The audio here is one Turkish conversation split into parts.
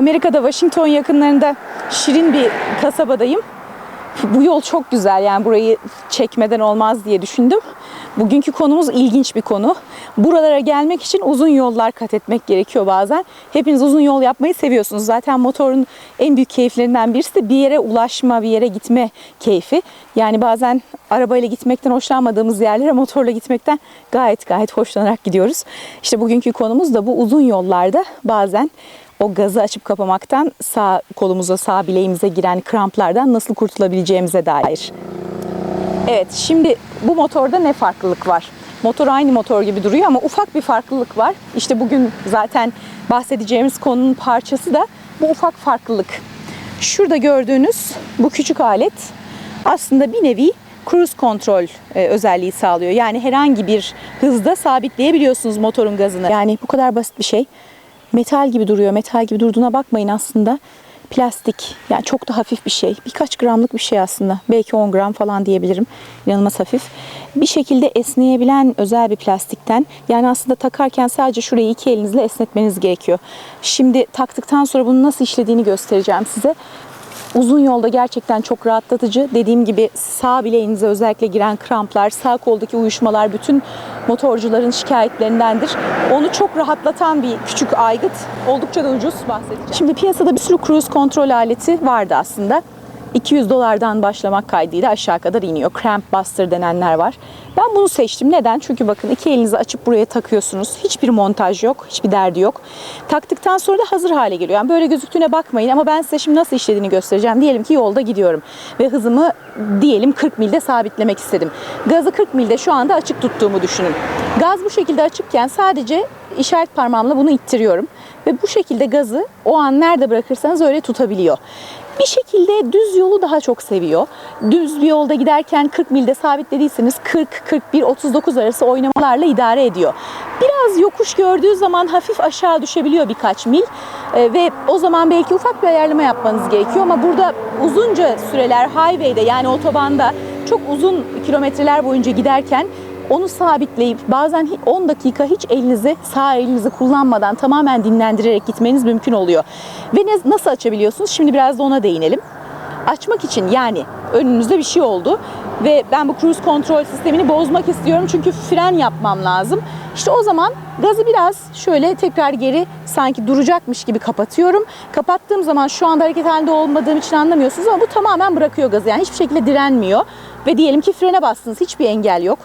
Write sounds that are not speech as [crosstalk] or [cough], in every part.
Amerika'da Washington yakınlarında şirin bir kasabadayım. Bu yol çok güzel yani burayı çekmeden olmaz diye düşündüm. Bugünkü konumuz ilginç bir konu. Buralara gelmek için uzun yollar kat etmek gerekiyor bazen. Hepiniz uzun yol yapmayı seviyorsunuz. Zaten motorun en büyük keyiflerinden birisi de bir yere ulaşma, bir yere gitme keyfi. Yani bazen arabayla gitmekten hoşlanmadığımız yerlere motorla gitmekten gayet gayet hoşlanarak gidiyoruz. İşte bugünkü konumuz da bu uzun yollarda bazen o gazı açıp kapamaktan sağ kolumuza, sağ bileğimize giren kramplardan nasıl kurtulabileceğimize dair. Evet, şimdi bu motorda ne farklılık var? Motor aynı motor gibi duruyor ama ufak bir farklılık var. İşte bugün zaten bahsedeceğimiz konunun parçası da bu ufak farklılık. Şurada gördüğünüz bu küçük alet aslında bir nevi cruise kontrol e, özelliği sağlıyor. Yani herhangi bir hızda sabitleyebiliyorsunuz motorun gazını. Yani bu kadar basit bir şey. Metal gibi duruyor. Metal gibi durduğuna bakmayın aslında. Plastik. Yani çok da hafif bir şey. Birkaç gramlık bir şey aslında. Belki 10 gram falan diyebilirim. İnanılmaz hafif. Bir şekilde esneyebilen özel bir plastikten. Yani aslında takarken sadece şurayı iki elinizle esnetmeniz gerekiyor. Şimdi taktıktan sonra bunun nasıl işlediğini göstereceğim size. Uzun yolda gerçekten çok rahatlatıcı. Dediğim gibi sağ bileğinize özellikle giren kramplar, sağ koldaki uyuşmalar bütün motorcuların şikayetlerindendir. Onu çok rahatlatan bir küçük aygıt. Oldukça da ucuz bahsedeceğim. Şimdi piyasada bir sürü cruise kontrol aleti vardı aslında. 200 dolardan başlamak kaydıyla aşağı kadar iniyor. Cramp Buster denenler var. Ben bunu seçtim. Neden? Çünkü bakın iki elinizi açıp buraya takıyorsunuz. Hiçbir montaj yok, hiçbir derdi yok. Taktıktan sonra da hazır hale geliyor. Yani böyle gözüktüğüne bakmayın ama ben size şimdi nasıl işlediğini göstereceğim. Diyelim ki yolda gidiyorum ve hızımı diyelim 40 milde sabitlemek istedim. Gazı 40 milde şu anda açık tuttuğumu düşünün. Gaz bu şekilde açıkken sadece işaret parmağımla bunu ittiriyorum. Ve bu şekilde gazı o an nerede bırakırsanız öyle tutabiliyor. Bir şekilde düz yolu daha çok seviyor. Düz bir yolda giderken 40 milde sabitlediyseniz 40, 41, 39 arası oynamalarla idare ediyor. Biraz yokuş gördüğü zaman hafif aşağı düşebiliyor birkaç mil. Ee, ve o zaman belki ufak bir ayarlama yapmanız gerekiyor ama burada uzunca süreler highway'de yani otobanda çok uzun kilometreler boyunca giderken onu sabitleyip bazen 10 dakika hiç elinizi sağ elinizi kullanmadan tamamen dinlendirerek gitmeniz mümkün oluyor. Ve ne, nasıl açabiliyorsunuz? Şimdi biraz da ona değinelim. Açmak için yani önünüzde bir şey oldu ve ben bu cruise kontrol sistemini bozmak istiyorum çünkü fren yapmam lazım. İşte o zaman gazı biraz şöyle tekrar geri sanki duracakmış gibi kapatıyorum. Kapattığım zaman şu anda hareket halinde olmadığım için anlamıyorsunuz ama bu tamamen bırakıyor gazı. Yani hiçbir şekilde direnmiyor. Ve diyelim ki frene bastınız hiçbir engel yok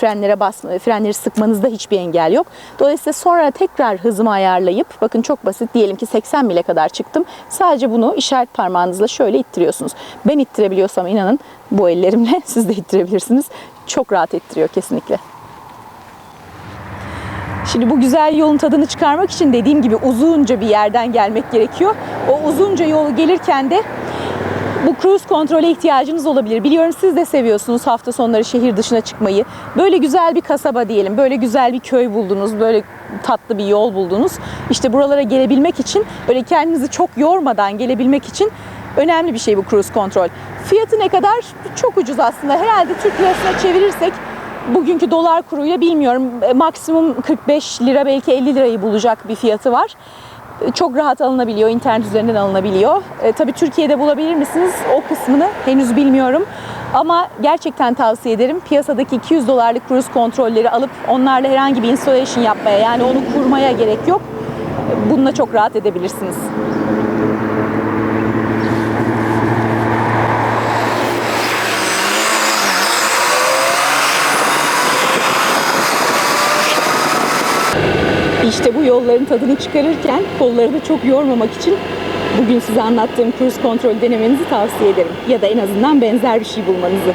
frenlere basma, frenleri sıkmanızda hiçbir engel yok. Dolayısıyla sonra tekrar hızımı ayarlayıp bakın çok basit diyelim ki 80 mile kadar çıktım. Sadece bunu işaret parmağınızla şöyle ittiriyorsunuz. Ben ittirebiliyorsam inanın bu ellerimle [laughs] siz de ittirebilirsiniz. Çok rahat ittiriyor kesinlikle. Şimdi bu güzel yolun tadını çıkarmak için dediğim gibi uzunca bir yerden gelmek gerekiyor. O uzunca yol gelirken de bu cruise kontrole ihtiyacınız olabilir. Biliyorum siz de seviyorsunuz hafta sonları şehir dışına çıkmayı. Böyle güzel bir kasaba diyelim, böyle güzel bir köy buldunuz, böyle tatlı bir yol buldunuz. İşte buralara gelebilmek için, böyle kendinizi çok yormadan gelebilmek için önemli bir şey bu cruise kontrol. Fiyatı ne kadar? Çok ucuz aslında. Herhalde Türk lirasına çevirirsek bugünkü dolar kuruyla bilmiyorum maksimum 45 lira belki 50 lirayı bulacak bir fiyatı var çok rahat alınabiliyor, internet üzerinden alınabiliyor. E, tabii Türkiye'de bulabilir misiniz? O kısmını henüz bilmiyorum. Ama gerçekten tavsiye ederim. Piyasadaki 200 dolarlık cruise kontrolleri alıp onlarla herhangi bir installation yapmaya yani onu kurmaya gerek yok. Bununla çok rahat edebilirsiniz. İşte bu yolların tadını çıkarırken kolları da çok yormamak için bugün size anlattığım cruise kontrol denemenizi tavsiye ederim. Ya da en azından benzer bir şey bulmanızı.